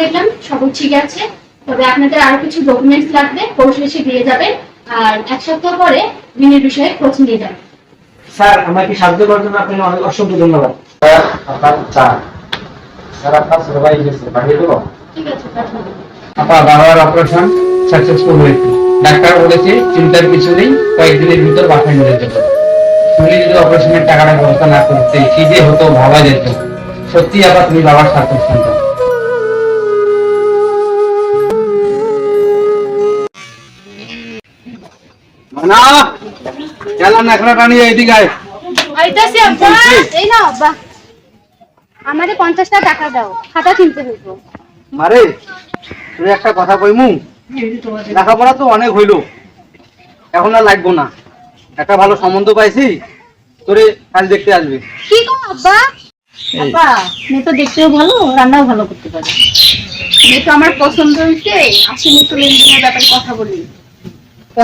দেখলাম সব ঠিক আছে। তবে আপনাদের আরও কিছু ডকুমেন্টস লাগবে পৌঁছে এসে দিয়ে যাবেন। আর এক সপ্তাহ পরে ঋণের বিষয়ে খোঁজ নিয়ে যাবেন। স্যার আমাকে সাহায্য করার জন্য আপনাকে অনেক অসংখ্য ধন্যবাদ। স্যার আপনার চা। স্যার আপনার ছোট গেছে পাঠিয়ে দেবো? ঠিক আছে পাঠাবো বাবার অপারেশন সাকসেসফুল হয়েছে। ডাক্তার বলেছে চিন্তার কিছু নেই কয়েকদিনের ভিতর বাসায় নিয়ে যেতে তুমি যদি অপারেশনের টাকাটা ব্যবস্থা না করতে কি যে হতো ভাবা যেত সত্যি আবার তুমি বাবার সার্থক সন্তান না গেলাম না এখন এইদিকে আয়। আইতাছি আব্বা এই না আব্বা। আমাদের পঞ্চাশটা টাকা দাও খাতা কিনতে হইব। মারে তুই একটা কথা কইমু লেখাপড়া তো অনেক হইল এখন আর লাগবো না। একটা ভালো সম্বন্ধ পাইছি তোরে কাল দেখতে আসবে। কি গো আব্বা? আব্বা মেয়ে তো দেখতেও ভালো রান্নাও ভালো করতে পারে। মেয়ে তো আমার পছন্দ হয়েছে আসেন একটু লেনদেনের ব্যাপারে কথা বলি।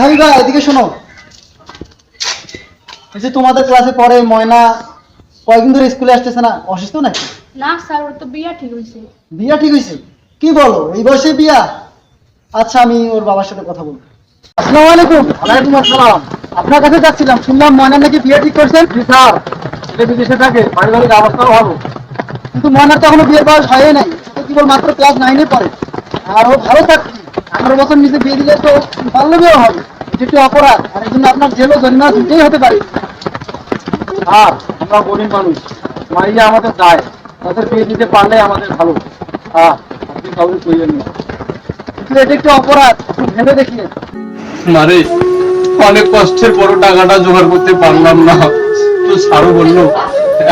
হাবিবা এদিকে শোনো। এই যে তোমাদের ক্লাসে পড়ে ময়না কয়েকদিন ধরে স্কুলে আসতেছে না অসুস্থ নাকি? না স্যার ওর তো বিয়া ঠিক হয়েছে বিয়া ঠিক হয়েছে কি বলো এই বয়সে বিয়া? আচ্ছা আমি ওর বাবার সাথে কথা বলব। আসসালামু আলাইকুম। ওয়ালাইকুম আসসালাম। আপনার কাছে যাচ্ছিলাম শুনলাম ময়না নাকি বিয়ে ঠিক করছেন জি স্যার। এটা বিদেশে থাকে পারিবারিক অবস্থাও ভালো। কিন্তু ময়নার তো এখনও বিয়ের বয়স হয়ই নাই। মাত্র ক্লাস নাইনে পড়ে। আর ও ভালো থাকছে আঠারো বছর নিচে বিয়ে দিলে তো বিয়ে হবে। এটা একটু অপরাধ। আর এই জন্য আপনার জেলও জরিমানা দুটোই হতে পারে। আর আমরা গরিব মানুষ। মাইয়া আমাদের দায়। তাদের বিয়ে দিতে পারলে আমাদের ভালো। হ্যাঁ আপনি কাউকে কইলেন না। কিন্তু এটা একটু অপরাধ। ভেবে দেখিয়ে। মারে অনেক কষ্টের বড় টাকাটা জোগাড় করতে পারলাম না। তো সারু বলল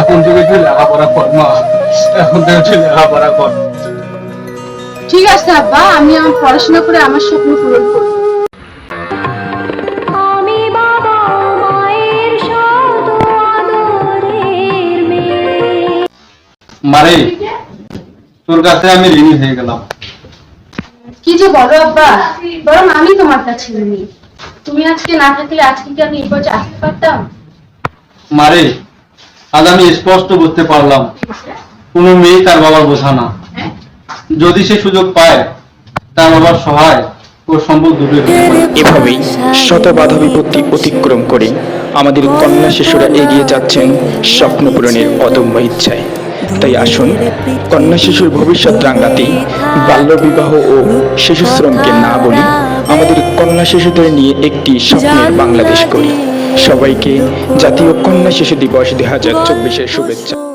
এখন থেকে তুই লেখাপড়া কর মা। এখন থেকে তুই লেখাপড়া কর। ঠিক আছে আব্বা আমি আমার পড়াশোনা করে আমার স্বপ্ন পূরণ করব। আমি বাবা মায়ের শত আদরের মেয়ে। মারে তোর কাছে আমি ঋণী হয়ে গেলাম। কি যে বলো আব্বা বরং আমি তোমার কাছে ঋণী। তুমি আজকে না থাকলে আজকে কি আমি এই পর্যায়ে আসতে পারতাম? মারে আজ আমি স্পষ্ট বুঝতে পারলাম কোনো মেয়ে তার বাবার বোঝা না। যদি সে সুযোগ পায়, তার বাবার সহায় ও সম্পদ দুটোই এভাবেই শত বাধা বিপত্তি অতিক্রম করে আমাদের কন্যা শিশুরা এগিয়ে যাচ্ছেন স্বপ্ন পূরণের অদম্য ইচ্ছায়। তাই আসুন, কন্যা শিশুর ভবিষ্যৎ রাঙ্গাতে বাল্যবিবাহ ও শিশু শ্রমকে না বলি, আমাদের কন্যা শিশুদের নিয়ে একটি স্বপ্নের বাংলাদেশ করি সবাইকে জাতীয় কন্যা শিশু দিবস দুই হাজার চব্বিশের শুভেচ্ছা।